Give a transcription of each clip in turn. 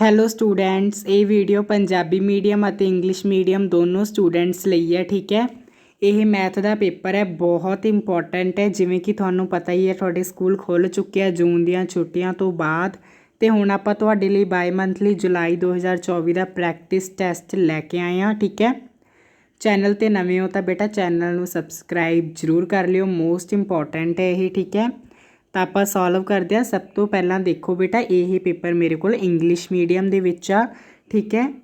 Hello students ਇਹ video Punjabi medium ਅਤੇ English medium ਦੋਨੋਂ ਸਟੂਡੈਂਟਸ ਲਈ ਹੈ, ਠੀਕ ਹੈ? ਇਹ ਮੈਥ ਦਾ ਪੇਪਰ ਹੈ, ਬਹੁਤ ਇੰਪੋਰਟੈਂਟ ਹੈ, ਜਿਵੇਂ ਕਿ ਤੁਹਾਨੂੰ ਪਤਾ ਹੀ ਹੈ, ਤੁਹਾਡੇ ਸਕੂਲ ਖੁੱਲ ਚੁੱਕੇ ਆ ਜੂਨ ਦੀਆਂ ਛੁੱਟੀਆਂ ਤੋਂ ਬਾਅਦ ਤੇ ਹੁਣ ਆਪਾਂ ਤੁਹਾਡੇ ਲਈ ਬਾਈ ਮੰਥਲੀ ਜੁਲਾਈ 2024 ਦਾ ਪ੍ਰੈਕਟਿਸ ਟੈਸਟ ਲੈ ਕੇ ਆਏ ਹਾਂ, ਠੀਕ ਹੈ? ਚੈਨਲ ਤੇ ਨਵੇਂ ਹੋ ਤਾਂ ਬੇਟਾ ਚੈਨਲ ਨੂੰ ਸਬਸਕ੍ਰਾਈਬ ਜ਼ਰੂਰ ਕਰ ਲਿਓ ਮੋਸਟ ਇੰਪੋਰਟੈਂਟ ਹੈ ਇਹ, ਠੀਕ ਹੈ? ਤਾਂ ਆਪਾਂ ਸੋਲਵ ਕਰਦੇ ਹਾਂ। ਸਭ ਤੋਂ ਪਹਿਲਾਂ ਦੇਖੋ ਬੇਟਾ, ਇਹ ਪੇਪਰ ਮੇਰੇ ਕੋਲ ਇੰਗਲਿਸ਼ ਮੀਡੀਅਮ ਦੇ ਵਿੱਚ ਆ, ਠੀਕ ਹੈ?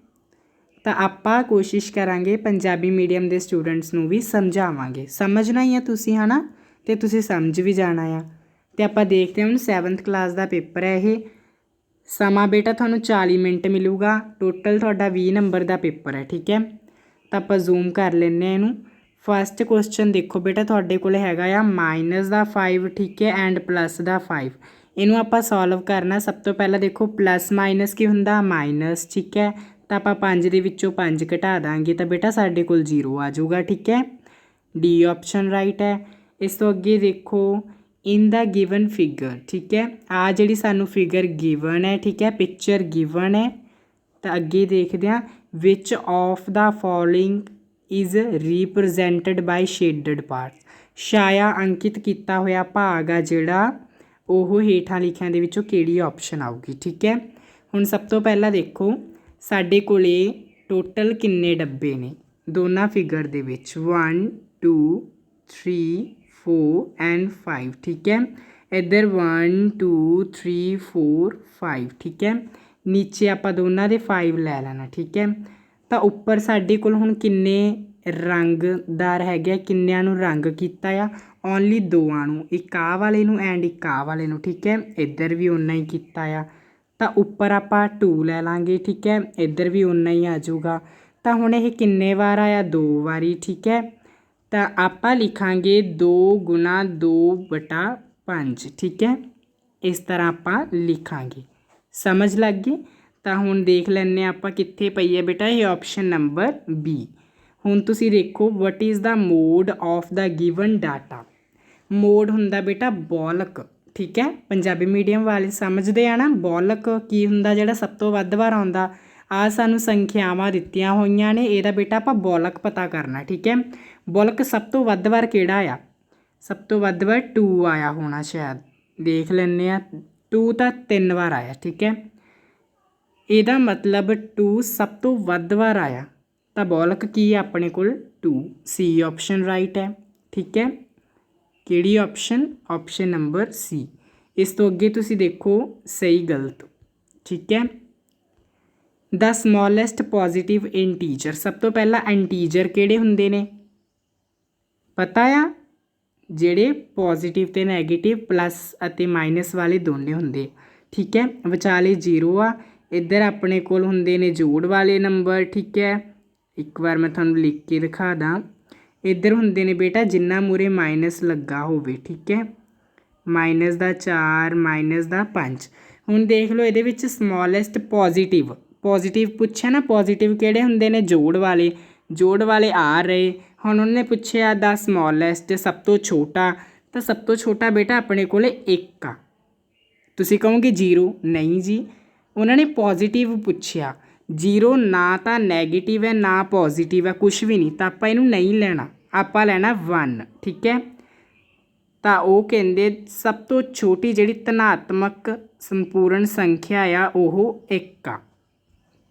ਤਾਂ ਆਪਾਂ ਕੋਸ਼ਿਸ਼ ਕਰਾਂਗੇ ਪੰਜਾਬੀ ਮੀਡੀਅਮ ਦੇ ਸਟੂਡੈਂਟਸ ਨੂੰ ਵੀ ਸਮਝਾਵਾਂਗੇ। ਸਮਝਣਾ ਹੀ ਆ ਤੁਸੀਂ, ਹਨਾ? ਤੇ ਤੁਸੀਂ ਸਮਝ ਵੀ ਜਾਣਾ ਆ। ਤੇ ਆਪਾਂ ਦੇਖਦੇ ਹਾਂ ਹੁਣ 7th ਕਲਾਸ ਦਾ ਪੇਪਰ ਹੈ ਇਹ। ਸਮਾਂ ਬੇਟਾ ਤੁਹਾਨੂੰ 40 ਮਿੰਟ ਮਿਲੂਗਾ। ਟੋਟਲ ਤੁਹਾਡਾ 20 ਨੰਬਰ ਦਾ ਪੇਪਰ ਹੈ, ਠੀਕ ਹੈ? ਤਾਂ ਆਪਾਂ ਜ਼ੂਮ ਕਰ ਲੈਂਦੇ ਹਾਂ ਇਹਨੂੰ। ਫਸਟ ਕੁਐਸਚਨ ਦੇਖੋ ਬੇਟਾ, ਤੁਹਾਡੇ ਕੋਲ ਹੈਗਾ ਆ ਮਾਈਨਸ ਦਾ 5 ਠੀਕ ਹੈ ਐਂਡ ਪਲੱਸ ਦਾ 5 ਇਹਨੂੰ ਆਪਾਂ ਸੋਲਵ ਕਰਨਾ, ਸਭ ਤੋਂ ਪਹਿਲਾਂ ਦੇਖੋ ਪਲੱਸ ਮਾਈਨਸ ਕੀ ਹੁੰਦਾ? ਮਾਈਨਸ ਠੀਕ ਹੈ। ਤਾਂ ਆਪਾਂ 5 ਦੇ ਵਿੱਚੋਂ 5 ਘਟਾ ਦਾਂਗੇ, ਤਾਂ ਬੇਟਾ ਸਾਡੇ ਕੋਲ 0 ਆ ਜਾਊਗਾ, ਠੀਕ ਹੈ। ਡੀ ਆਪਸ਼ਨ ਰਾਈਟ ਹੈ। ਇਸ ਤੋਂ ਅੱਗੇ ਦੇਖੋ ਇਨ ਦਾ ਗਿਵਨ ਫਿਗਰ ਠੀਕ ਹੈ। ਆ ਜਿਹੜੀ ਸਾਨੂੰ ਫਿਗਰ ਗਿਵਨ ਹੈ, ਠੀਕ ਹੈ ਪਿਕਚਰ ਗਿਵਨ ਹੈ। ਤਾਂ ਅੱਗੇ ਦੇਖਦੇ ਹਾਂ which of the following is represented by shaded parts ਛਾਇਆ ਅੰਕਿਤ ਕੀਤਾ ਹੋਇਆ ਭਾਗ ਆ ਜਿਹੜਾ ਉਹ ਹੇਠਾਂ ਲਿਖਿਆਂ ਦੇ ਵਿੱਚੋਂ ਕਿਹੜੀ ਆਪਸ਼ਨ ਆਊਗੀ, ਠੀਕ ਹੈ? ਹੁਣ ਸਭ ਤੋਂ ਪਹਿਲਾਂ ਦੇਖੋ, ਸਾਡੇ ਕੋਲੇ ਟੋਟਲ ਕਿੰਨੇ ਡੱਬੇ ਨੇ? ਦੋਨਾਂ ਫਿਗਰ ਦੇ ਵਿੱਚ 1 2 3 4 ਐਂਡ 5 ਠੀਕ ਹੈ? ਇੱਧਰ 1 2 3 4 5 ਠੀਕ ਹੈ? ਨੀਚੇ ਆਪਾਂ ਦੋਨਾਂ ਦੇ 5 ਲੈ ਲੈਣਾ, ਠੀਕ ਹੈ? ਤਾਂ ਉੱਪਰ ਸਾਡੇ ਕੋਲ ਹੁਣ ਕਿੰਨੇ ਰੰਗਦਾਰ ਹੈਗੇ ਆ, ਕਿੰਨਿਆਂ ਨੂੰ ਰੰਗ ਕੀਤਾ ਆ? ਓਨਲੀ ਦੋਆਂ ਨੂੰ, ਇੱਕ ਆਹ ਵਾਲੇ ਨੂੰ ਐਂਡ ਇੱਕ ਆਹ ਵਾਲੇ ਨੂੰ, ਠੀਕ ਹੈ? ਇੱਧਰ ਵੀ ਉਨਾ ਹੀ ਕੀਤਾ ਆ। ਤਾਂ ਉੱਪਰ ਆਪਾਂ 2 ਲੈ ਲਾਂਗੇ, ਠੀਕ ਹੈ? ਇੱਧਰ ਵੀ ਉਨਾ ਹੀ ਆ ਜਾਊਗਾ। ਤਾਂ ਹੁਣ ਇਹ ਕਿੰਨੇ ਵਾਰ ਆਇਆ? ਦੋ ਵਾਰੀ, ਠੀਕ ਹੈ? ਤਾਂ ਆਪਾਂ ਲਿਖਾਂਗੇ 2 ਗੁਣਾ 2 ਬਟਾ 5 ਠੀਕ ਹੈ? ਇਸ ਤਰ੍ਹਾਂ ਆਪਾਂ ਲਿਖਾਂਗੇ। ਸਮਝ ਲੱਗ ਗਈ? ਤਾਂ ਹੁਣ ਦੇਖ ਲੈਂਦੇ ਹਾਂ ਆਪਾਂ ਕਿੱਥੇ ਪਈ ਹੈ ਬੇਟਾ ਇਹ ਆਪਸ਼ਨ ਨੰਬਰ ਬੀ ਹੁਣ ਤੁਸੀਂ ਦੇਖੋ what is the mode of the given data mode ਹੁੰਦਾ ਬੇਟਾ ਬੋਲਕ, ਠੀਕ ਹੈ? ਪੰਜਾਬੀ ਮੀਡੀਅਮ ਵਾਲੇ ਸਮਝਦੇ ਆ ਨਾ, ਬੋਲਕ ਕੀ ਹੁੰਦਾ, ਜਿਹੜਾ ਸਭ ਤੋਂ ਵੱਧ ਵਾਰ ਆਉਂਦਾ? ਆ ਸਾਨੂੰ ਸੰਖਿਆਵਾਂ ਦਿੱਤੀਆਂ ਹੋਈਆਂ ਨੇ, ਇਹਦਾ ਬੇਟਾ ਆਪਾਂ ਬੋਲਕ ਪਤਾ ਕਰਨਾ, ਠੀਕ ਹੈ? ਬੋਲਕ ਸਭ ਤੋਂ ਵੱਧ ਵਾਰ ਕਿਹੜਾ ਆ? ਸਭ ਤੋਂ ਵੱਧ ਵਾਰ 2 ਆਇਆ ਹੋਣਾ ਸ਼ਾਇਦ। ਦੇਖ ਲੈਂਦੇ ਆ 2 ਤਾਂ ਤਿੰਨ ਵਾਰ ਆਇਆ, ਠੀਕ ਹੈ? ਇਹਦਾ ਮਤਲਬ ਟੂ ਸਭ ਤੋਂ ਵੱਧ ਵਾਰ ਆਇਆ। ਤਾਂ ਬੋਲਕ ਕੀ ਹੈ ਆਪਣੇ ਕੋਲ? ਟੂ ਸੀ ਆਪਸ਼ਨ ਰਾਈਟ ਹੈ, ਠੀਕ ਹੈ? ਕਿਹੜੀ ਆਪਸ਼ਨ ਆਪਸ਼ਨ ਨੰਬਰ ਸੀ ਇਸ ਤੋਂ ਅੱਗੇ ਤੁਸੀਂ ਦੇਖੋ, ਸਹੀ ਗਲਤ, ਠੀਕ ਹੈ? ਦਾ ਸਮੋਲੈਸਟ ਪੋਜ਼ਿਟਿਵ ਇੰਟੀਜਰ ਸਭ ਤੋਂ ਪਹਿਲਾਂ ਇੰਟੀਜਰ ਕਿਹੜੇ ਹੁੰਦੇ ਨੇ? ਪਤਾ ਆ? ਜਿਹੜੇ ਪੋਜ਼ਿਟਿਵ ਤੇ 네ਗੇਟਿਵ ਪਲੱਸ ਅਤੇ ਮਾਈਨਸ ਵਾਲੇ ਦੋਨੇ ਹੁੰਦੇ, ਠੀਕ ਹੈ? ਵਿਚਾਲੇ 0 ਆ ਇੱਧਰ ਆਪਣੇ ਕੋਲ ਹੁੰਦੇ ਨੇ ਜੋੜ ਵਾਲੇ ਨੰਬਰ, ਠੀਕ ਹੈ? ਇੱਕ ਵਾਰ ਮੈਂ ਤੁਹਾਨੂੰ ਲਿਖ ਕੇ ਦਿਖਾ ਦਾਂ। ਇੱਧਰ ਹੁੰਦੇ ਨੇ ਬੇਟਾ, ਜਿੰਨਾ ਮੂਰੇ ਮਾਈਨਸ ਲੱਗਾ ਹੋਵੇ, ਠੀਕ ਹੈ? ਮਾਈਨਸ ਦਾ 4 ਮਾਈਨਸ ਦਾ 5 ਹੁਣ ਦੇਖ ਲਓ, ਇਹਦੇ ਵਿੱਚ ਸਮੋਲੈਸਟ ਪੋਜ਼ਿਟਿਵ ਪੋਜ਼ਿਟਿਵ ਪੁੱਛਿਆ ਨਾ ਪੋਜ਼ਿਟਿਵ ਕਿਹੜੇ ਹੁੰਦੇ ਨੇ? ਜੋੜ ਵਾਲੇ। ਜੋੜ ਵਾਲੇ ਆ ਰਹੇ। ਹੁਣ ਉਹਨੇ ਪੁੱਛਿਆ ਦਾ ਸਮੋਲੈਸਟ ਸਭ ਤੋਂ ਛੋਟਾ। ਤਾਂ ਸਭ ਤੋਂ ਛੋਟਾ ਬੇਟਾ ਆਪਣੇ ਕੋਲੇ 1 ਆ। ਤੁਸੀਂ ਕਹੋਗੇ 0 ਨਹੀਂ ਜੀ। ਉਹਨਾਂ ਨੇ ਪੋਜ਼ੀਟਿਵ ਪੁੱਛਿਆ ਜੀਰੋ ਨਾ ਤਾਂ ਨੈਗੇਟਿਵ ਹੈ, ਨਾ ਪੋਜ਼ੀਟਿਵ ਹੈ ਕੁਝ ਵੀ ਨਹੀਂ, ਤਾਂ ਆਪਾਂ ਇਹਨੂੰ ਨਹੀਂ ਲੈਣਾ, ਆਪਾਂ ਲੈਣਾ 1 ਠੀਕ ਹੈ? ਤਾਂ ਉਹ ਕਹਿੰਦੇ ਸਭ ਤੋਂ ਛੋਟੀ ਜਿਹੜੀ ਧਨਾਤਮਕ ਸੰਪੂਰਨ ਸੰਖਿਆ ਆ, ਉਹ 1 ਆ।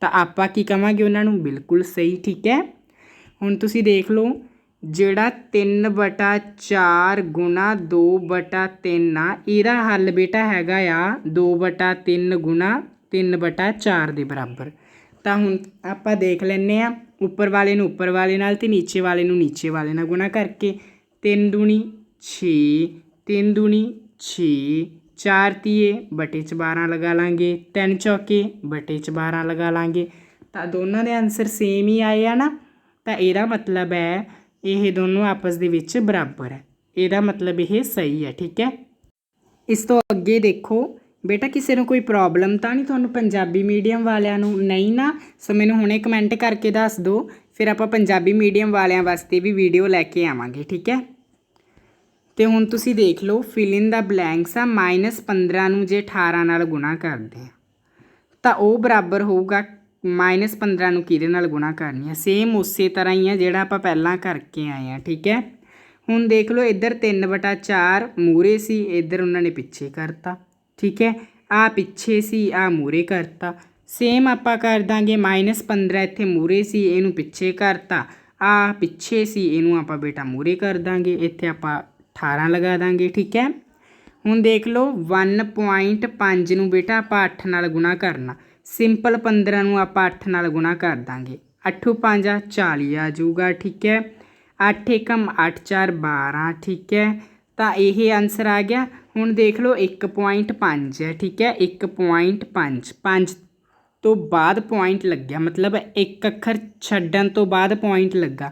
ਤਾਂ ਆਪਾਂ ਕੀ ਕਵਾਂਗੇ ਉਹਨਾਂ ਨੂੰ? ਬਿਲਕੁਲ ਸਹੀ, ਠੀਕ ਹੈ? ਹੁਣ ਤੁਸੀਂ ਦੇਖ ਲਓ, ਜਿਹੜਾ 3 ਬਟਾ 4 ਗੁਣਾ 2 ਬਟਾ 3 ਆ, ਇਹਦਾ ਹੱਲ ਬੇਟਾ ਹੈਗਾ ਆ 2 ਬਟਾ 3 ਗੁਣਾ 3 ਬਟਾ 4 ਦੇ ਬਰਾਬਰ। ਤਾਂ ਹੁਣ ਆਪਾਂ ਦੇਖ ਲੈਂਦੇ ਆ ਉੱਪਰ ਵਾਲੇ ਨੂੰ ਉੱਪਰ ਵਾਲੇ ਨਾਲ ਤੇ ਨੀਚੇ ਵਾਲੇ ਨੂੰ ਨੀਚੇ ਵਾਲੇ ਨਾਲ ਗੁਣਾ ਕਰਕੇ। 3 ਦੂਣੀ 6 3 ਦੂਣੀ 6 4 ਤੀਏ ਬਟੇ 'ਚ 12 ਲਗਾ ਲਾਂਗੇ। 3 ਚੌਕੇ ਬਟੇ 'ਚ 12 ਲਗਾ ਲਾਂਗੇ। ਤਾਂ ਦੋਨਾਂ ਦੇ ਆਨਸਰ ਸੇਮ ਹੀ ਆਏ ਆ ਨਾ? ਤਾਂ ਇਹਦਾ ਮਤਲਬ ਹੈ ਇਹ ਦੋਨੋਂ ਆਪਸ ਦੇ ਵਿੱਚ ਬਰਾਬਰ ਹੈ। ਇਹਦਾ ਮਤਲਬ ਇਹ ਸਹੀ ਹੈ, ਠੀਕ ਹੈ? ਇਸ ਤੋਂ ਅੱਗੇ ਦੇਖੋ ਬੇਟਾ, ਕਿਸੇ ਨੂੰ ਕੋਈ ਪ੍ਰੋਬਲਮ ਤਾਂ ਨਹੀਂ ਤੁਹਾਨੂੰ ਪੰਜਾਬੀ ਮੀਡੀਅਮ ਵਾਲਿਆਂ ਨੂੰ? ਨਹੀਂ ਨਾ। ਸੋ ਮੈਨੂੰ ਹੁਣੇ ਕਮੈਂਟ ਕਰਕੇ ਦੱਸ ਦਿਓ। ਫਿਰ ਆਪਾਂ ਪੰਜਾਬੀ ਮੀਡੀਅਮ ਵਾਲਿਆਂ ਵਾਸਤੇ ਵੀ ਵੀਡੀਓ ਲੈ ਕੇ ਆਵਾਂਗੇ, ਠੀਕ ਹੈ? ਤੇ ਹੁਣ ਤੁਸੀਂ ਦੇਖ ਲਓ ਫਿਲ ਇਨ ਦਾ ਬਲੈਂਕਸ ਆ -15 ਨੂੰ ਜੇ 18 ਨਾਲ ਗੁਣਾ ਕਰਦੇ ਆ, ਤਾਂ ਉਹ ਬਰਾਬਰ ਹੋਊਗਾ -15 ਨੂੰ ਕਿਹਦੇ ਨਾਲ ਗੁਣਾ ਕਰਨੀ ਹੈ ਸੇਮ ਉਸੇ ਤਰ੍ਹਾਂ ਹੀ ਆ ਜਿਹੜਾ ਆਪਾਂ ਪਹਿਲਾਂ ਕਰਕੇ ਆਏ ਆ, ਠੀਕ ਹੈ? ਹੁਣ ਦੇਖ ਲਓ, ਇੱਧਰ 3/4 ਮੂਰੇ ਸੀ, ਇੱਧਰ ਉਹਨਾਂ ਨੇ ਪਿੱਛੇ ਕਰਤਾ। ਠੀਕ ਹੈ? ਆ ਪਿੱਛੇ ਸੀ, ਆ ਮੂਰੇ ਕਰਤਾ। ਸੇਮ ਆਪਾਂ ਕਰ ਦਾਂਗੇ -15 ਇੱਥੇ ਮੂਰੇ ਸੀ, ਇਹਨੂੰ ਪਿੱਛੇ ਕਰਤਾ। ਆ ਪਿੱਛੇ ਸੀ, ਇਹਨੂੰ ਆਪਾਂ ਬੇਟਾ ਮੂਰੇ ਕਰ ਦਾਂਗੇ, ਇੱਥੇ ਆਪਾਂ 18 ਲਗਾ ਦਾਂਗੇ, ਠੀਕ ਹੈ? ਹੁਣ ਦੇਖ ਲਓ 1.5 ਨੂੰ ਬੇਟਾ ਆਪਾਂ 8 ਨਾਲ ਗੁਣਾ ਕਰਨਾ। ਸਿੰਪਲ 15 ਨੂੰ ਆਪਾਂ 8 ਨਾਲ ਗੁਣਾ ਕਰ ਦਾਂਗੇ। 8 5 40 ਆ ਜਾਊਗਾ, ਠੀਕ ਹੈ? 8 ਏਕਮ 8 4 12 ਠੀਕ ਹੈ? ਤਾਂ ਇਹ ਆਨਸਰ ਆ ਗਿਆ। ਹੁਣ ਦੇਖ ਲਓ 1.5 ਹੈ, ਠੀਕ ਹੈ? 1.5 5 ਤੋਂ ਬਾਅਦ ਪੁਆਇੰਟ ਲੱਗਿਆ, ਮਤਲਬ ਇੱਕ ਅੱਖਰ ਛੱਡਣ ਤੋਂ ਬਾਅਦ ਪੁਆਇੰਟ ਲੱਗਾ।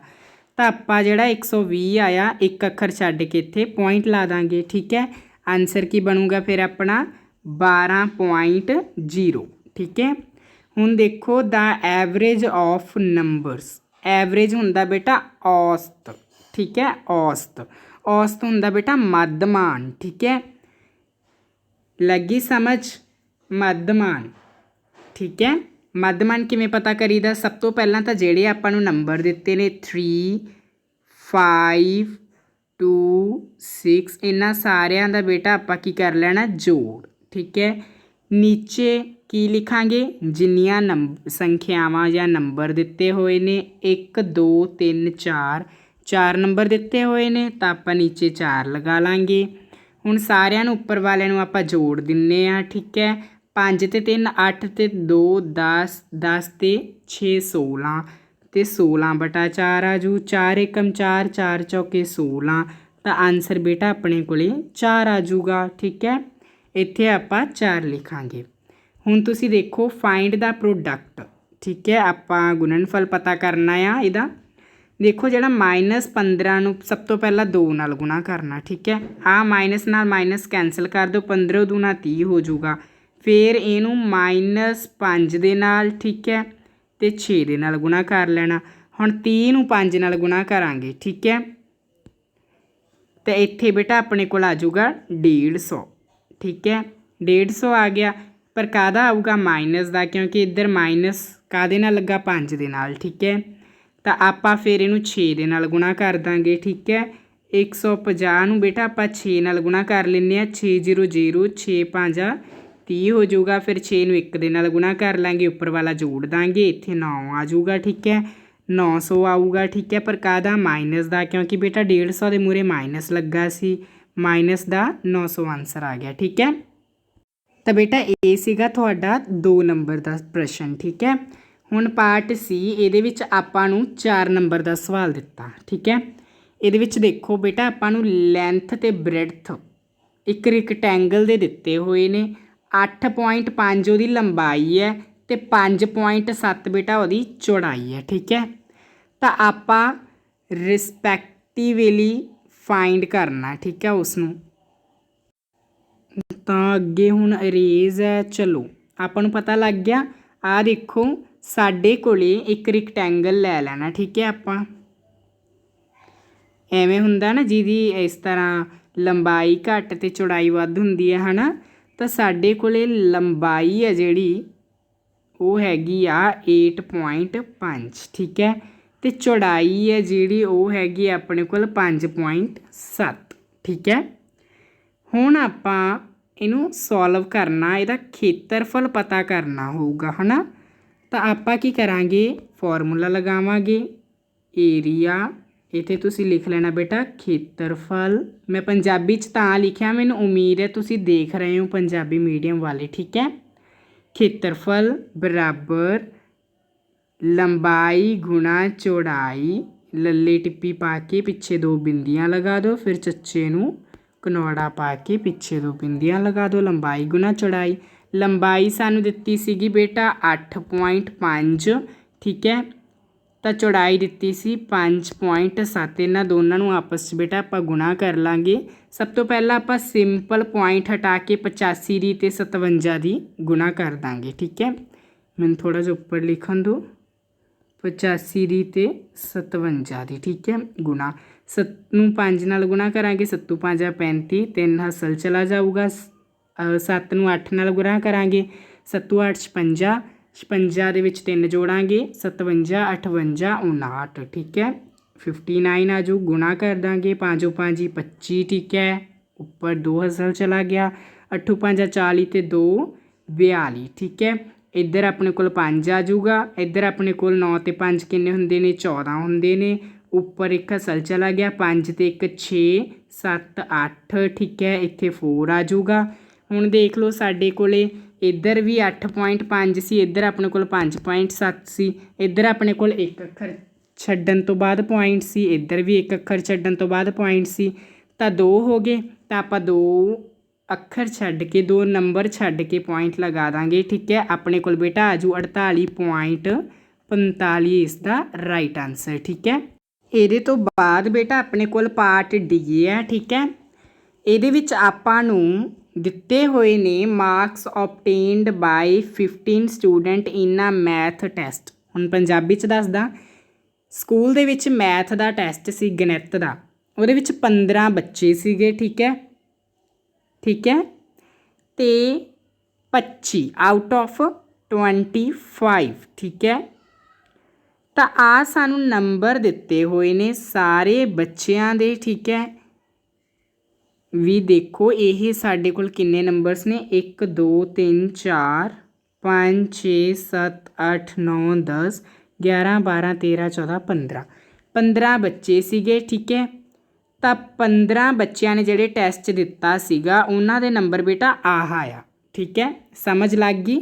ਤਾਂ ਆਪਾਂ ਜਿਹੜਾ 120 ਆਇਆ, ਇੱਕ ਅੱਖਰ ਛੱਡ ਕੇ ਇੱਥੇ ਪੁਆਇੰਟ ਲਾ ਦਾਂਗੇ, ਠੀਕ ਹੈ? ਆਨਸਰ ਕੀ ਬਣੂਗਾ ਫਿਰ ਆਪਣਾ? 12.0 ਠੀਕ ਹੈ? ਹੁਣ ਦੇਖੋ the average of numbers average ਹੁੰਦਾ ਬੇਟਾ ਔਸਤ, ਠੀਕ ਹੈ? ਔਸਤ। ਔਸਤ ਹੁੰਦਾ ਬੇਟਾ ਮੱਧਮਾਨ, ਠੀਕ ਹੈ? ਲੱਗੀ ਸਮਝ? ਮੱਧਮਾਨ। ਠੀਕ ਹੈ? ਮੱਧਮਾਨ ਕਿਵੇਂ ਪਤਾ ਕਰੀਦਾ? ਸਭ ਤੋਂ ਪਹਿਲਾਂ ਤਾਂ ਜਿਹੜੇ ਆਪਾਂ ਨੂੰ ਨੰਬਰ ਦਿੱਤੇ ਨੇ 3 5 2 6 ਇਹਨਾਂ ਸਾਰਿਆਂ ਦਾ ਬੇਟਾ ਆਪਾਂ ਕੀ ਕਰ ਲੈਣਾ? ਜੋੜ। ਠੀਕ ਹੈ? ਨੀਚੇ ਕੀ ਲਿਖਾਂਗੇ? ਜਿੰਨੀਆਂ ਨੰਬ, ਸੰਖਿਆਵਾਂ ਜਾਂ ਨੰਬਰ ਦਿੱਤੇ ਹੋਏ ਨੇ 1 2 3 4 ਚਾਰ ਨੰਬਰ ਦਿੱਤੇ ਹੋਏ ਨੇ, ਤਾਂ ਆਪਾਂ ਨੀਚੇ 4 ਲਗਾ ਲਾਂਗੇ। ਹੁਣ ਸਾਰਿਆਂ ਨੂੰ ਉੱਪਰ ਵਾਲਿਆਂ ਨੂੰ ਆਪਾਂ ਜੋੜ ਦਿੰਨੇ ਆ, ਠੀਕ ਹੈ? 5 ਤੇ 3 8 ਤੇ 2 10 10 ਤੇ 6 16 ਤੇ 16 ਬਟਾ 4 ਆ ਜੂ। 4 ਏਕਮ 4 4 ਚੌਕੇ 16 ਤਾਂ ਆਨਸਰ ਬੇਟਾ ਆਪਣੇ ਕੋਲੇ 4 ਆ ਜੂਗਾ, ਠੀਕ ਹੈ? ਇੱਥੇ ਆਪਾਂ 4 ਲਿਖਾਂਗੇ। ਹੁਣ ਤੁਸੀਂ ਦੇਖੋ ਫਾਈਂਡ ਦਾ ਪ੍ਰੋਡਕਟ ਠੀਕ ਹੈ? ਆਪਾਂ ਗੁਣਨਫਲ ਪਤਾ ਕਰਨਾ ਆ ਇਹਦਾ। ਦੇਖੋ ਜਿਹੜਾ -15 ਨੂੰ ਸਭ ਤੋਂ ਪਹਿਲਾਂ 2 ਨਾਲ ਗੁਣਾ ਕਰਨਾ, ਠੀਕ ਹੈ? ਆ ਮਾਈਨਸ ਨਾਲ ਮਾਈਨਸ ਕੈਨਸਲ ਕਰ ਦਿਓ 15 ਦੂਣਾ 30 ਹੋ ਜਾਊਗਾ। ਫਿਰ ਇਹਨੂੰ -5 ਦੇ ਨਾਲ, ਠੀਕ ਹੈ? ਤੇ 6 ਦੇ ਨਾਲ ਗੁਣਾ ਕਰ ਲੈਣਾ। ਹੁਣ 30 ਨੂੰ 5 ਨਾਲ ਗੁਣਾ ਕਰਾਂਗੇ, ਠੀਕ ਹੈ? ਤੇ ਇੱਥੇ ਬੇਟਾ ਆਪਣੇ ਕੋਲ ਆ ਜਾਊਗਾ 150 ਠੀਕ ਹੈ? 150 ਆ ਗਿਆ, ਪਰ ਕਾਦਾ ਆਊਗਾ ਮਾਈਨਸ ਦਾ? ਕਿਉਂਕਿ ਇੱਧਰ ਮਾਈਨਸ ਕਾਦੇ ਨਾਲ ਲੱਗਾ? 5 ਦੇ ਨਾਲ, ਠੀਕ ਹੈ? ਤਾਂ ਆਪਾਂ ਫਿਰ ਇਹਨੂੰ 6 ਦੇ ਨਾਲ ਗੁਣਾ ਕਰ ਦਾਂਗੇ, ਠੀਕ ਹੈ? 150 ਨੂੰ ਬੇਟਾ ਆਪਾਂ 6 ਨਾਲ ਗੁਣਾ ਕਰ ਲੈਂਦੇ ਆ 600 6 5 30 ਹੋ ਜਾਊਗਾ, ਫਿਰ 6 ਨੂੰ 1 ਦੇ ਨਾਲ ਗੁਣਾ ਕਰ ਲਾਂਗੇ, ਉੱਪਰ ਵਾਲਾ ਜੋੜ ਦਾਂਗੇ, ਇੱਥੇ 9 ਆ ਜਾਊਗਾ, ਠੀਕ ਹੈ? 900 ਆਊਗਾ, ਠੀਕ ਹੈ? ਪਰ ਕਾਦਾ ਮਾਈਨਸ ਦਾ, ਕਿਉਂਕਿ ਬੇਟਾ 150 ਦੇ ਮੂਰੇ ਮਾਈਨਸ ਲੱਗਾ ਸੀ, ਮਾਈਨਸ ਦਾ 900 ਆਨਸਰ ਆ ਗਿਆ, ਠੀਕ ਹੈ? ਤਾਂ ਬੇਟਾ ਇਹ ਸੀਗਾ ਤੁਹਾਡਾ 2 ਨੰਬਰ ਦਾ ਪ੍ਰਸ਼ਨ, ਠੀਕ ਹੈ? ਹੁਣ ਪਾਰਟ ਸੀ, ਇਹਦੇ ਵਿੱਚ ਆਪਾਂ ਨੂੰ 4 ਨੰਬਰ ਦਾ ਸਵਾਲ ਦਿੱਤਾ, ਠੀਕ ਹੈ? ਇਹਦੇ ਵਿੱਚ ਦੇਖੋ ਬੇਟਾ, ਆਪਾਂ ਨੂੰ ਲੈਂਥ ਤੇ ਬ੍ਰੈਡਥ ਇੱਕ ਰੈਕਟੈਂਗਲ ਦੇ ਦਿੱਤੇ ਹੋਏ ਨੇ। 8.5 ਉਹਦੀ ਲੰਬਾਈ ਹੈ ਤੇ 5.7 ਬੇਟਾ ਉਹਦੀ ਚੌੜਾਈ ਹੈ, ਠੀਕ ਹੈ? ਤਾਂ ਆਪਾਂ ਰਿਸਪੈਕਟਿਵਲੀ ਫਾਈਂਡ ਕਰਨਾ, ਠੀਕ ਹੈ ਉਸ ਨੂੰ ਤਾਂ ਅੱਗੇ ਹੁਣ ਅਰੇਜ਼ ਹੈ, ਚਲੋ, ਆਪਾਂ ਨੂੰ ਪਤਾ ਲੱਗ ਗਿਆ। ਆ ਦੇਖੋ ਸਾਡੇ ਕੋਲੇ ਇੱਕ ਰੈਕਟੈਂਗਲ ਲੈ ਲੈਣਾ, ਠੀਕ ਹੈ ਆਪਾਂ। ਐਵੇਂ ਹੁੰਦਾ ਨਾ ਜਿਹਦੀ ਇਸ ਤਰ੍ਹਾਂ ਲੰਬਾਈ ਘੱਟ ਤੇ ਚੌੜਾਈ ਵੱਧ ਹੁੰਦੀ ਹੈ, ਹਨਾ? ਤਾਂ ਸਾਡੇ ਕੋਲੇ ਲੰਬਾਈ ਹੈ ਜਿਹੜੀ, ਉਹ ਹੈਗੀ ਆ 8.5 ਠੀਕ ਹੈ? ਤੇ ਚੌੜਾਈ ਹੈ ਜਿਹੜੀ, ਉਹ ਹੈਗੀ ਆਪਣੇ ਕੋਲ 5.7 ਠੀਕ ਹੈ? ਹੁਣ ਆਪਾਂ ਇਹਨੂੰ ਸੋਲਵ ਕਰਨਾ, ਇਹਦਾ ਖੇਤਰਫਲ ਪਤਾ ਕਰਨਾ ਹੋਊਗਾ, ਹਨਾ? ਤਾਂ ਆਪਾਂ ਕੀ ਕਰਾਂਗੇ? ਫਾਰਮੂਲਾ ਲਗਾਵਾਂਗੇ। ਏਰੀਆ, ਇੱਥੇ ਤੁਸੀਂ ਲਿਖ ਲੈਣਾ ਬੇਟਾ, ਖੇਤਰਫਲ। ਮੈਂ ਪੰਜਾਬੀ ਚ ਤਾਂ ਲਿਖਿਆ, ਮੈਨੂੰ ਉਮੀਦ ਹੈ ਤੁਸੀਂ ਦੇਖ ਰਹੇ ਹੋ ਪੰਜਾਬੀ ਮੀਡੀਅਮ ਵਾਲੇ, ਠੀਕ ਹੈ? ਖੇਤਰਫਲ, ਬਰਾਬਰ, ਲੰਬਾਈ, ਗੁਣਾ, ਚੌੜਾਈ, ਲੱਲੇ ਟਿੱਪੀ ਪਾ ਕੇ ਪਿੱਛੇ ਦੋ ਬਿੰਦੀਆਂ ਲਗਾ ਦਿਓ, ਫਿਰ ਚੱਚੇ ਨੂੰ ਕਨੌੜਾ ਪਾ ਕੇ ਪਿੱਛੇ ਦੋ ਬਿੰਦੀਆਂ ਲਗਾ ਦਿਓ, ਲੰਬਾਈ, ਗੁਣਾ, ਚੌੜਾਈ। ਲੰਬਾਈ ਸਾਨੂੰ ਦਿੱਤੀ ਸੀਗੀ ਬੇਟਾ 8.5 ਠੀਕ ਹੈ? ਤਾਂ ਚੌੜਾਈ ਦਿੱਤੀ ਸੀ 5.7 ਇਹਨਾਂ ਦੋਨਾਂ ਨੂੰ ਆਪਸ 'ਚ ਬੇਟਾ ਆਪਾਂ ਗੁਣਾ ਕਰ ਲਾਂਗੇ। ਸਭ ਤੋਂ ਪਹਿਲਾਂ ਆਪਾਂ ਸਿੰਪਲ ਪੁਆਇੰਟ ਹਟਾ ਕੇ 85 ਦੀ ਤੇ 57 ਦੀ ਗੁਣਾ ਕਰ ਦਾਂਗੇ, ਠੀਕ ਹੈ? ਮੈਨੂੰ ਥੋੜਾ ਜਿਹਾ ਉੱਪਰ ਲਿਖਣ ਦਿਓ। 85 ਦੀ ਤੇ 57 ਦੀ, ਠੀਕ ਹੈ? ਗੁਣਾ। 7 ਨੂੰ 5 ਨਾਲ ਗੁਣਾ ਕਰਾਂਗੇ 7 5 35 3 ਹਸਲ ਚਲਾ ਜਾਊਗਾ। 7 ਨੂੰ 8 ਨਾਲ ਗੁਣਾ ਕਰਾਂਗੇ। ਸੱਤੂ ਅੱਠ 56 56 ਦੇ ਵਿੱਚ 3 ਜੋੜਾਂਗੇ। 57 58 59 ਠੀਕ ਹੈ? 59 ਆਜੂ ਗੁਣਾ ਕਰ ਦਾਂਗੇ। 5 5 25 ਠੀਕ ਹੈ? ਉੱਪਰ 2 ਹਸਲ ਚਲਾ ਗਿਆ। 8 5 40 ਤੇ 2 42 ਠੀਕ ਹੈ? ਇੱਧਰ ਆਪਣੇ ਕੋਲ 5 ਆ ਜਾਊਗਾ। ਇੱਧਰ ਆਪਣੇ ਕੋਲ 9 ਤੇ 5 ਕਿੰਨੇ ਹੁੰਦੇ ਨੇ? 14 ਹੁੰਦੇ ਨੇ। ਉੱਪਰ ਇੱਕ ਹਸਲ ਚਲਾ ਗਿਆ। 5 ਤੇ 1 6 7 8 ਠੀਕ ਹੈ? ਇੱਥੇ 4 ਆ ਜਾਊਗਾ। ਹੁਣ ਦੇਖ ਲਓ ਸਾਡੇ ਕੋਲੇ ਇੱਧਰ ਵੀ 8.5 ਸੀ, ਇੱਧਰ ਆਪਣੇ ਕੋਲ 5.7 ਸੀ, ਇੱਧਰ ਆਪਣੇ ਕੋਲ ਇੱਕ ਅੱਖਰ ਛੱਡਣ ਤੋਂ ਬਾਅਦ ਪੁਆਇੰਟ ਸੀ, ਇੱਧਰ ਵੀ ਇੱਕ ਅੱਖਰ ਛੱਡਣ ਤੋਂ ਬਾਅਦ ਪੁਆਇੰਟ ਸੀ। ਤਾਂ ਦੋ ਹੋ ਗਏ, ਤਾਂ ਆਪਾਂ ਦੋ ਅੱਖਰ ਛੱਡ ਕੇ, ਦੋ ਨੰਬਰ ਛੱਡ ਕੇ ਪੁਆਇੰਟ ਲਗਾ ਦਾਂਗੇ, ਠੀਕ ਹੈ? ਆਪਣੇ ਕੋਲ ਬੇਟਾ ਆਜੂ 48.45 ਇਸ ਦਾ ਰਾਈਟ ਆਨਸਰ ਠੀਕ ਹੈ? ਇਹਦੇ ਤੋਂ ਬਾਅਦ ਬੇਟਾ ਆਪਣੇ ਕੋਲ ਪਾਰਟ ਡੀ ਹੈ, ਠੀਕ ਹੈ? ਇਹਦੇ ਵਿੱਚ ਆਪਾਂ ਨੂੰ ਦਿੱਤੇ ਹੋਏ ਨੇ marks obtained by 15 student in a math test ਹੁਣ ਪੰਜਾਬੀ ਚ ਦੱਸਦਾ ਸਕੂਲ ਦੇ ਵਿੱਚ ਮੈਥ ਦਾ ਟੈਸਟ ਸੀ, ਗਣਿਤ ਦਾ। ਉਹਦੇ ਵਿੱਚ 15 ਬੱਚੇ ਸੀਗੇ, ਠੀਕ ਹੈ? ਠੀਕ ਹੈ? ਤੇ 25 ਆਊਟ ਆਫ 25 ਠੀਕ ਹੈ? ਤਾਂ ਆ ਸਾਨੂੰ ਨੰਬਰ ਦਿੱਤੇ ਹੋਏ ਨੇ ਸਾਰੇ ਬੱਚਿਆਂ ਦੇ, ਠੀਕ ਹੈ? ਵੀ ਦੇਖੋ, ਇਹ ਸਾਡੇ ਕੋਲ ਕਿੰਨੇ ਨੰਬਰਸ ਨੇ? 1 2 3 4 5 6 7 8 9 10 11 12 13 14 15 15 ਬੱਚੇ ਸੀਗੇ, ਠੀਕ ਹੈ? ਤਾਂ 15 ਬੱਚਿਆਂ ਨੇ ਜਿਹੜੇ ਟੈਸਟ ਦਿੱਤਾ ਸੀਗਾ, ਉਹਨਾਂ ਦੇ ਨੰਬਰ ਬੇਟਾ ਆਹ ਆਇਆ, ਠੀਕ ਹੈ? ਸਮਝ ਲੱਗ ਗਈ?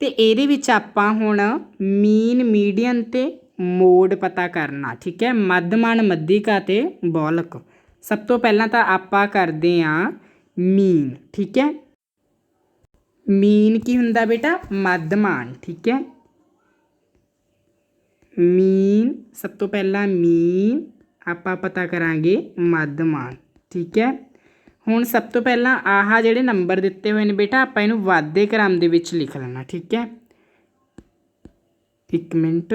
ਤੇ ਇਹਦੇ ਵਿੱਚ ਆਪਾਂ ਹੁਣ ਮੀਨ ਮੀਡੀਅਨ ਤੇ ਮੋਡ ਪਤਾ ਕਰਨਾ, ਠੀਕ ਹੈ? ਮੱਧਮਾਨ ਮੱਧਿਕਾ ਤੇ ਬੌਲਕ। ਸਭ ਤੋਂ ਪਹਿਲਾਂ ਤਾਂ ਆਪਾਂ ਕਰਦੇ ਆਂ ਮੀਨ, ਠੀਕ ਹੈ? ਮੀਨ ਕੀ ਹੁੰਦਾ ਬੇਟਾ? ਮੱਧਮਾਨ, ਠੀਕ ਹੈ? ਮੀਨ, ਸਭ ਤੋਂ ਪਹਿਲਾਂ ਮੀਨ, ਆਪਾਂ ਪਤਾ ਕਰਾਂਗੇ ਮੱਧਮਾਨ, ਠੀਕ ਹੈ? ਹੁਣ ਸਭ ਤੋਂ ਪਹਿਲਾਂ ਆਹ ਜਿਹੜੇ ਨੰਬਰ ਦਿੱਤੇ ਹੋਏ ਨੇ ਬੇਟਾ, ਆਪਾਂ ਇਹਨੂੰ ਵਾਧੇ ਕ੍ਰਮ ਦੇ ਵਿੱਚ ਲਿਖ ਲੈਣਾ, ਠੀਕ ਹੈ? ਇੱਕ ਮਿੰਟ।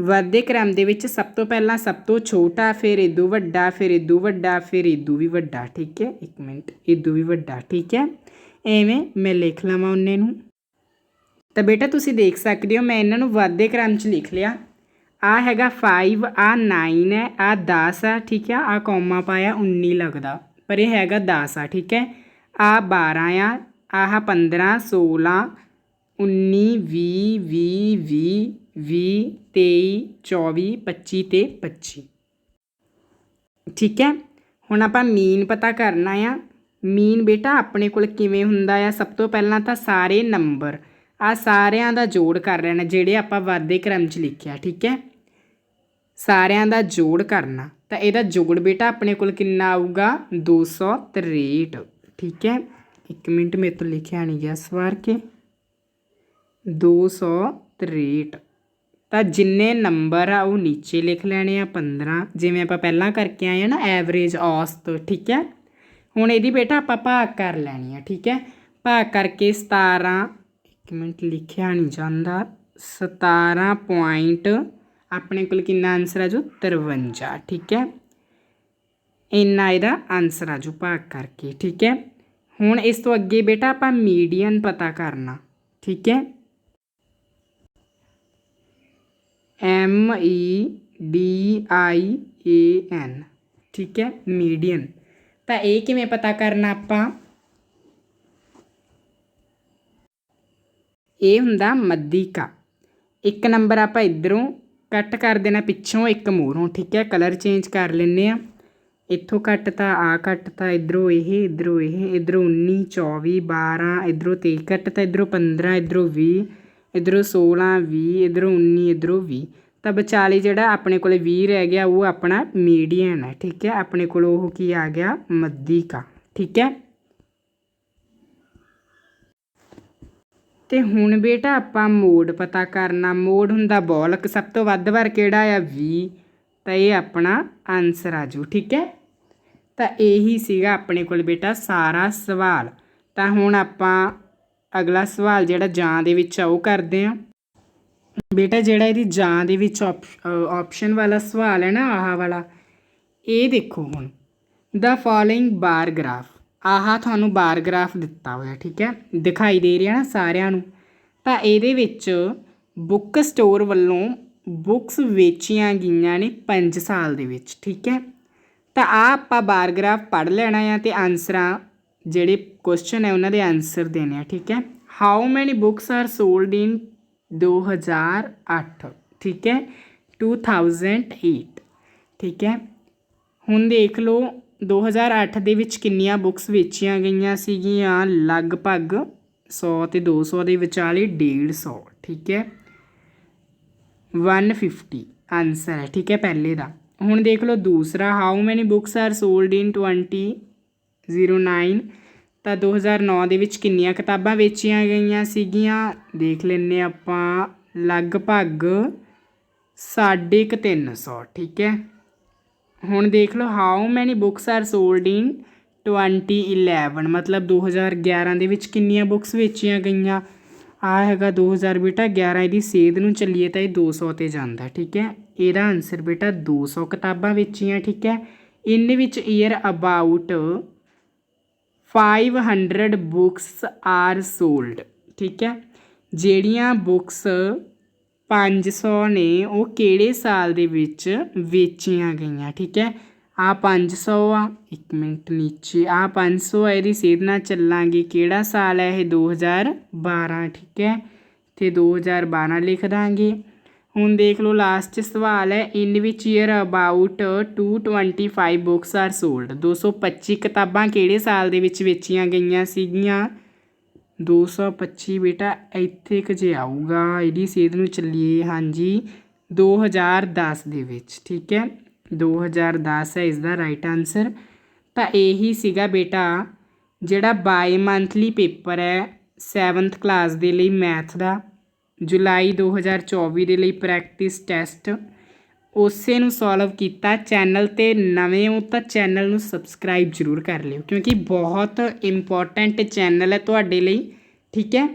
ਵੱਧਦੇ ਕ੍ਰਮ ਦੇ ਵਿੱਚ ਸਭ ਤੋਂ ਪਹਿਲਾਂ ਸਭ ਤੋਂ ਛੋਟਾ, ਫਿਰ ਇਦੋਂ ਵੱਡਾ, ਫਿਰ ਇਦੋਂ ਵੱਡਾ, ਫਿਰ ਇਦੋਂ ਵੀ ਵੱਡਾ, ਠੀਕ ਹੈ? ਇੱਕ ਮਿੰਟ ਇਦੋਂ ਵੀ ਵੱਡਾ, ਠੀਕ ਹੈ? ਐਵੇਂ ਮੈਂ ਲਿਖ ਲਵਾਂ ਉਹਨੇ ਨੂੰ। ਤਾਂ ਬੇਟਾ ਤੁਸੀਂ ਦੇਖ ਸਕਦੇ ਹੋ, ਮੈਂ ਇਹਨਾਂ ਨੂੰ ਵੱਧਦੇ ਕ੍ਰਮ 'ਚ ਲਿਖ ਲਿਆ। ਆ ਹੈਗਾ 5 ਆ 9 ਹੈ, ਆ 10 ਆ ਠੀਕ ਹੈ? ਆ ਕੌਮਾ ਪਾਇਆ 19 ਲੱਗਦਾ। ਪਰ ਇਹ ਹੈਗਾ 10 ਆ, ਠੀਕ ਹੈ? ਆ 12 ਆ, ਆਹ 15 16 19 20 20 20 23 24 25 ਤੇ 25 ਠੀਕ ਹੈ? ਹੁਣ ਆਪਾਂ ਮੀਨ ਪਤਾ ਕਰਨਾ ਆ। ਮੀਨ ਬੇਟਾ ਆਪਣੇ ਕੋਲ ਕਿਵੇਂ ਹੁੰਦਾ ਆ? ਸਭ ਤੋਂ ਪਹਿਲਾਂ ਤਾਂ ਸਾਰੇ ਨੰਬਰ ਆ ਸਾਰਿਆਂ ਦਾ ਜੋੜ ਕਰ ਲੈਣਾ, ਜਿਹੜੇ ਆਪਾਂ ਵਾਧੇ ਕ੍ਰਮ 'ਚ ਲਿਖਿਆ, ਠੀਕ ਹੈ? ਸਾਰਿਆਂ ਦਾ ਜੋੜ ਕਰਨਾ। ਤਾਂ ਇਹਦਾ ਜੋੜ ਬੇਟਾ ਆਪਣੇ ਕੋਲ ਕਿੰਨਾ ਆਊਗਾ? 263 ਠੀਕ ਹੈ? ਇੱਕ ਮਿੰਟ ਮੇਰੇ ਤੋਂ ਲਿਖਿਆ ਨਹੀਂ ਗਿਆ, ਸਵਾਰ ਕੇ। 263 ਤਾਂ ਜਿੰਨੇ ਨੰਬਰ ਆ ਉਹ ਨੀਚੇ ਲਿਖ ਲੈਣੇ ਆ 15 ਜਿਵੇਂ ਆਪਾਂ ਪਹਿਲਾਂ ਕਰਕੇ ਆਏ ਆ ਨਾ ਐਵਰੇਜ ਔਸਤ, ਠੀਕ ਹੈ? ਹੁਣ ਇਹਦੀ ਬੇਟਾ ਆਪਾਂ ਭਾਗ ਕਰ ਲੈਣੀ ਆ, ਠੀਕ ਹੈ? ਭਾਗ ਕਰਕੇ 17 ਇੱਕ ਮਿੰਟ ਲਿਖਿਆ ਨਹੀਂ ਜਾਂਦਾ। 17 ਪੁਆਇੰਟ ਆਪਣੇ ਕੋਲ ਕਿੰਨਾ ਆਨਸਰ ਆ ਜੋ? 53 ਠੀਕ ਹੈ? ਇੰਨਾ ਇਹਦਾ ਆਨਸਰ ਆ ਜੋ ਭਾਗ ਕਰਕੇ, ਠੀਕ ਹੈ? ਹੁਣ ਇਸ ਤੋਂ ਅੱਗੇ ਬੇਟਾ ਆਪਾਂ ਮੀਡੀਅਨ ਪਤਾ ਕਰਨਾ, ਠੀਕ ਹੈ? ਐਮ ਈ ਡੀ ਆਈ ਏ ਐਨ ਠੀਕ ਹੈ ਮੀਡੀਅਨ ਤਾਂ ਇਹ ਕਿਵੇਂ ਪਤਾ ਕਰਨਾ ਆਪਾਂ ਇਹ ਹੁੰਦਾ ਮੱਧਿਕਾ ਇੱਕ ਨੰਬਰ ਆਪਾਂ ਇਧਰੋਂ ਕੱਟ ਕਰ ਦੇਣਾ ਪਿੱਛੋਂ ਇੱਕ ਮੂਹਰੋਂ ਠੀਕ ਹੈ ਕਲਰ ਚੇਂਜ ਕਰ ਲੈਨੇ ਆ ਇੱਥੋਂ ਕੱਟਤਾ ਆ ਕੱਟਤਾ ਇਧਰੋਂ ਇਹ ਇਧਰੋਂ ਇਹ ਇਧਰੋਂ 19 24 12 ਇਧਰੋਂ 23 ਕੱਟਤਾ ਇਧਰੋਂ 15 ਇਧਰੋਂ 20 ਇੱਧਰੋਂ ਸੋਲ੍ਹਾਂ ਵੀਹ, ਇੱਧਰੋਂ ਉੱਨੀ, ਇੱਧਰੋਂ ਵੀਹ। ਤਾਂ ਵਿਚਾਲੇ ਜਿਹੜਾ ਆਪਣੇ ਕੋਲ ਵੀਹ ਰਹਿ ਗਿਆ, ਉਹ ਆਪਣਾ ਮੀਡੀਅਨ ਹੈ, ਠੀਕ ਹੈ? ਆਪਣੇ ਕੋਲ ਉਹ ਕੀ ਆ ਗਿਆ? ਮੱਧਿਕਾ ਠੀਕ ਹੈ? ਤੇ ਹੁਣ ਬੇਟਾ ਆਪਾਂ ਮੋਡ ਪਤਾ ਕਰਨਾ। ਮੋਡ ਹੁੰਦਾ ਬੋਲਕ, ਸਭ ਤੋਂ ਵੱਧ ਵਾਰ ਕਿਹੜਾ ਆ? 20 ਤਾਂ ਇਹ ਆਪਣਾ ਆਨਸਰ ਆ ਜੂ, ਠੀਕ ਹੈ? ਤਾਂ ਇਹੀ ਸੀਗਾ ਆਪਣੇ ਕੋਲ ਬੇਟਾ ਸਾਰਾ ਸਵਾਲ। ਤਾਂ ਹੁਣ ਆਪਾਂ ਅਗਲਾ ਸਵਾਲ ਜਿਹੜਾ ਜਾਂ ਦੇ ਵਿੱਚ ਆ, ਉਹ ਕਰਦੇ ਆ ਬੇਟਾ, ਜਿਹੜਾ ਇਹਦੀ ਜਾਂ ਦੇ ਵਿੱਚ ਆਪਸ਼ਨ ਵਾਲਾ ਸਵਾਲ ਹੈ ਨਾ, ਆਹ ਵਾਲਾ, ਇਹ ਦੇਖੋ ਹੁਣ। ਦਾ ਫੋਲੋਇੰਗ ਬਾਰ ਗ੍ਰਾਫ ਆਹ ਤੁਹਾਨੂੰ ਬਾਰ ਗ੍ਰਾਫ ਦਿੱਤਾ ਹੋਇਆ, ਠੀਕ ਹੈ? ਦਿਖਾਈ ਦੇ ਰਿਹਾ ਨਾ ਸਾਰਿਆਂ ਨੂੰ। ਤਾਂ ਇਹਦੇ ਵਿੱਚ ਬੁੱਕ ਸਟੋਰ ਵੱਲੋਂ ਬੁੱਕਸ ਵੇਚੀਆਂ ਗਈਆਂ ਨੇ 5 ਸਾਲ ਦੇ ਵਿੱਚ, ਠੀਕ ਹੈ? ਤਾਂ ਆ ਆਪਾਂ ਬਾਰ ਗ੍ਰਾਫ ਪੜ੍ਹ ਲੈਣਾ ਆ ਤੇ ਆਨਸਰਾਂ ਜਿਹੜੇ ਕੁਐਸਚਨ ਹੈ, ਉਹਨਾਂ ਦੇ ਆਨਸਰ ਦੇਣੇ ਆ, ਠੀਕ ਹੈ? How many books are sold in 2008 ਠੀਕ ਹੈ? 2008 ਠੀਕ ਹੈ? ਹੁਣ ਦੇਖ ਲਓ 2008 ਦੇ ਵਿੱਚ ਕਿੰਨੀਆਂ ਬੁੱਕਸ ਵੇਚੀਆਂ ਗਈਆਂ ਸੀਗੀਆਂ? ਲਗਭਗ 100 ਤੇ 200 ਦੇ ਵਿਚਾਲੇ 150 ਠੀਕ ਹੈ? 150 ਆਨਸਰ ਹੈ, ਠੀਕ ਹੈ, ਪਹਿਲੇ ਦਾ। ਹੁਣ ਦੇਖ ਲਓ, ਦੂਸਰਾ how many books are sold in 2009 ਤਾਂ 2009 ਦੇ ਵਿੱਚ ਕਿੰਨੀਆਂ ਕਿਤਾਬਾਂ ਵੇਚੀਆਂ ਗਈਆਂ ਸੀਗੀਆਂ? ਦੇਖ ਲੈਂਦੇ ਆਪਾਂ। ਲਗਭਗ ਸਾਢੇ ਕੁ ਤਿੰਨ ਸੌ, ਠੀਕ ਹੈ। ਹੁਣ ਦੇਖ ਲਓ how many books are sold in 2011 ਮਤਲਬ 2011 ਦੇ ਵਿੱਚ ਕਿੰਨੀਆਂ ਬੁੱਕਸ ਵੇਚੀਆਂ ਗਈਆਂ? ਆ ਹੈਗਾ 2000 ਬੇਟਾ 11 ਇਹਦੀ ਸੇਧ ਨੂੰ ਚੱਲੀਏ ਤਾਂ ਇਹ 200 ਤੇ ਜਾਂਦਾ, ਠੀਕ ਹੈ। ਇਹਦਾ ਆਨਸਰ ਬੇਟਾ 200 ਕਿਤਾਬਾਂ ਵੇਚੀਆਂ, ਠੀਕ ਹੈ। In which year about 500 books are sold ਠੀਕ ਹੈ? ਜਿਹੜੀਆਂ ਬੁੱਕਸ 500 ਨੇ, ਉਹ ਕਿਹੜੇ ਸਾਲ ਦੇ ਵਿੱਚ ਵੇਚੀਆਂ ਗਈਆਂ? ਠੀਕ ਹੈ? ਆ 500 ਆ, ਇੱਕ ਮਿੰਟ ਨੀਚੇ। ਆ 500 ਆ, ਇਹਦੀ ਸੇਧ ਨਾਲ ਚੱਲਾਂਗੇ। ਕਿਹੜਾ ਸਾਲ ਹੈ ਇਹ? 2012 ਠੀਕ ਹੈ? ਤੇ 2012 ਲਿਖ ਦਾਂਗੇ। ਹੁਣ ਦੇਖ ਲਓ ਲਾਸਟ ਸਵਾਲ ਹੈ in which year about 225 books are sold 225 ਕਿਤਾਬਾਂ ਕਿਹੜੇ ਸਾਲ ਦੇ ਵਿੱਚ ਵੇਚੀਆਂ ਗਈਆਂ ਸੀਗੀਆਂ? 225 ਬੇਟਾ, ਇੱਥੇ ਕੁ ਜੇ ਆਊਗਾ, ਇਹਦੀ ਸੇਧ ਨੂੰ ਚੱਲੀਏ, ਹਾਂਜੀ 2010 ਦੇ ਵਿੱਚ, ਠੀਕ ਹੈ? 2010 ਹੈ ਇਸ ਦਾ ਰਾਈਟ ਆਨਸਰ ਤਾਂ ਇਹੀ ਸੀਗਾ ਬੇਟਾ, ਜਿਹੜਾ ਬਾਈ ਮੰਥਲੀ ਪੇਪਰ ਹੈ 7th ਕਲਾਸ ਦੇ ਲਈ ਮੈਥ ਦਾ। ਜੁਲਾਈ 2024 ਦੇ ਲਈ ਪ੍ਰੈਕਟਿਸ ਟੈਸਟ ਉਸੇ ਨੂੰ ਸੋਲਵ ਕੀਤਾ। ਚੈਨਲ ਤੇ ਨਵੇਂ ਹੋ ਤਾਂ ਚੈਨਲ ਨੂੰ ਸਬਸਕ੍ਰਾਈਬ ਜ਼ਰੂਰ ਕਰ ਲਿਓ, ਕਿਉਂਕਿ ਬਹੁਤ ਇੰਪੋਰਟੈਂਟ ਚੈਨਲ ਹੈ ਤੁਹਾਡੇ ਲਈ, ਠੀਕ ਹੈ?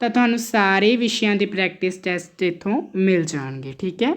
ਤਾਂ ਤੁਹਾਨੂੰ ਸਾਰੇ ਵਿਸ਼ਿਆਂ ਦੇ ਪ੍ਰੈਕਟਿਸ ਟੈਸਟ ਇੱਥੋਂ ਮਿਲ ਜਾਣਗੇ, ਠੀਕ ਹੈ?